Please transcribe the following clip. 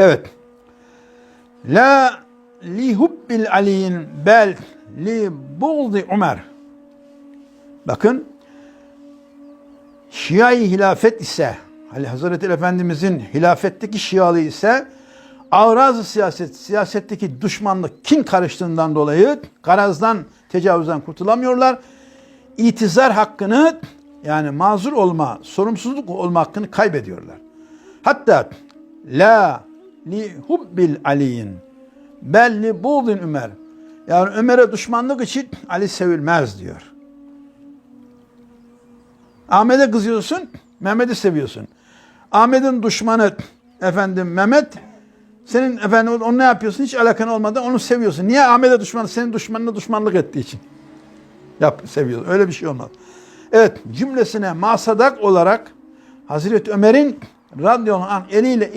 Evet. La li hubbil aliyin bel li buğdi Ömer. Bakın Şia-i hilafet ise Ali Hazreti Efendimizin hilafetteki şialığı ise avraz siyaset, siyasetteki düşmanlık, kin karıştığından dolayı garazdan, tecavüzden kurtulamıyorlar. İtizar hakkını yani mazur olma, sorumsuzluk olma hakkını kaybediyorlar. Hatta la li hubbil aliyin bel li buğdin Ömer. Yani Ömer'e düşmanlık için Ali sevilmez diyor. Ahmet'e kızıyorsun, Mehmet'i seviyorsun. Ahmet'in düşmanı efendim Mehmet, senin efendim onu ne yapıyorsun? Hiç alakan olmadan onu seviyorsun. Niye Ahmet'e düşman? Senin düşmanına düşmanlık ettiği için. Yap, seviyorsun. Öyle bir şey olmaz. Evet, cümlesine masadak olarak Hazreti Ömer'in radıyallahu anh eliyle